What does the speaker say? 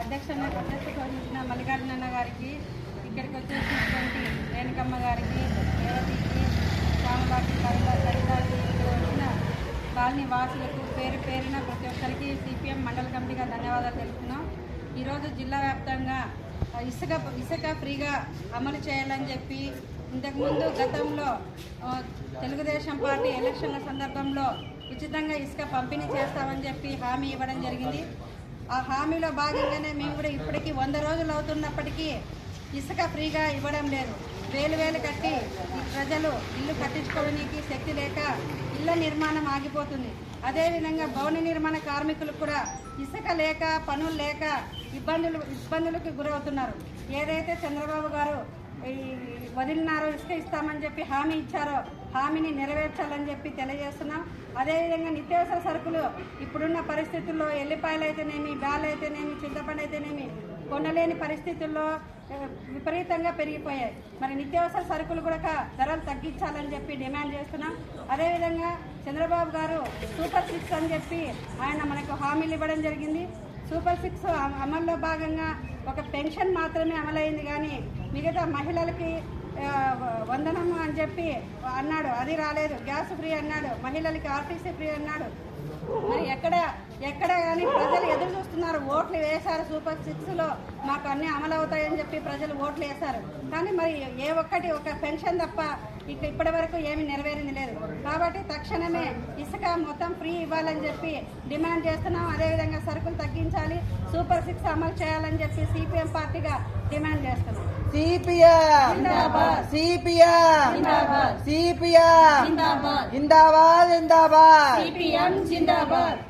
అధ్యక్ష అధ్యక్షత వహించిన మల్లికార్జున గారికి ఇక్కడికి వచ్చేసినటువంటి రేణుకమ్మ గారికి రేవతికి స్వామివారికి కవిత ఇక్కడ వచ్చిన కాలనీ వాసులకు పేరు పేరున ప్రతి ఒక్కరికి సిపిఎం మండల కమిటీగా ధన్యవాదాలు తెలుపుతున్నాం. ఈరోజు జిల్లా వ్యాప్తంగా ఇసుక ఇసుక ఫ్రీగా అమలు చేయాలని చెప్పి ఇంతకుముందు గతంలో తెలుగుదేశం పార్టీ ఎలక్షన్ల సందర్భంలో ఉచితంగా ఇసుక పంపిణీ చేస్తామని చెప్పి హామీ ఇవ్వడం జరిగింది. ఆ హామీలో భాగంగానే మేము కూడా ఇప్పటికీ వంద రోజులు అవుతున్నప్పటికీ ఇసుక ఫ్రీగా ఇవ్వడం లేదు. వేలు వేలు కట్టి ప్రజలు ఇల్లు కట్టించుకోవడానికి శక్తి లేక ఇళ్ళ నిర్మాణం ఆగిపోతుంది. అదేవిధంగా భవన నిర్మాణ కార్మికులు కూడా ఇసుక లేక పనులు లేక ఇబ్బందులు ఇబ్బందులకు గురవుతున్నారు. ఏదైతే చంద్రబాబు గారు వదిలినారో ఇసుక ఇస్తామని చెప్పి హామీ ఇచ్చారో. హామీని నెరవేర్చాలని చెప్పి తెలియజేస్తున్నాం. అదేవిధంగా నిత్యావసర సరుకులు ఇప్పుడున్న పరిస్థితుల్లో ఎల్లిపాయలు అయితేనేమి బ్యాలు అయితేనేమి చింతపండు అయితేనేమి కొనలేని పరిస్థితుల్లో విపరీతంగా పెరిగిపోయాయి. మరి నిత్యావసర సరుకులు కూడా ధరలు తగ్గించాలని చెప్పి డిమాండ్ చేస్తున్నాం. అదేవిధంగా చంద్రబాబు గారు సూపర్ సిక్స్ అని చెప్పి ఆయన మనకు హామీలు ఇవ్వడం జరిగింది. సూపర్ సిక్స్ అమల్లో భాగంగా ఒక పెన్షన్ మాత్రమే అమలైంది కానీ మిగతా మహిళలకి వందనము అని చెప్పి అన్నాడు. అది రాలేదు. గ్యాస్ ఫ్రీ అన్నాడు. మహిళలకి ఆర్టీసీ ఫ్రీ అన్నాడు. మరి ఎక్కడ ఎక్కడ కానీ ప్రజలు ఎదురు చూస్తున్నారు. ఓట్లు వేశారు సూపర్ సిక్స్లో. మాకు అన్ని అమలు అవుతాయని చెప్పి ప్రజలు ఓట్లు వేశారు. కానీ మరి ఏ ఒక్కటి ఒక పెన్షన్ తప్ప ఇక ఇప్పటి వరకు ఏమి నెరవేరింది లేదు. కాబట్టి తక్షణమే ఇసుక మొత్తం ఫ్రీ ఇవ్వాలని చెప్పి డిమాండ్ చేస్తున్నాం. అదేవిధంగా సరుకులు తగ్గించాలి. సూపర్ సిక్స్ అమలు చేయాలని చెప్పి సిపిఎం పార్టీగా డిమాండ్ చేస్తున్నాం. சிபிஎம். சிபிஎம். சிபிஎம். இந்தாபாத் இந்தாபாத் சிபிஎம் ஜிந்தாபாத்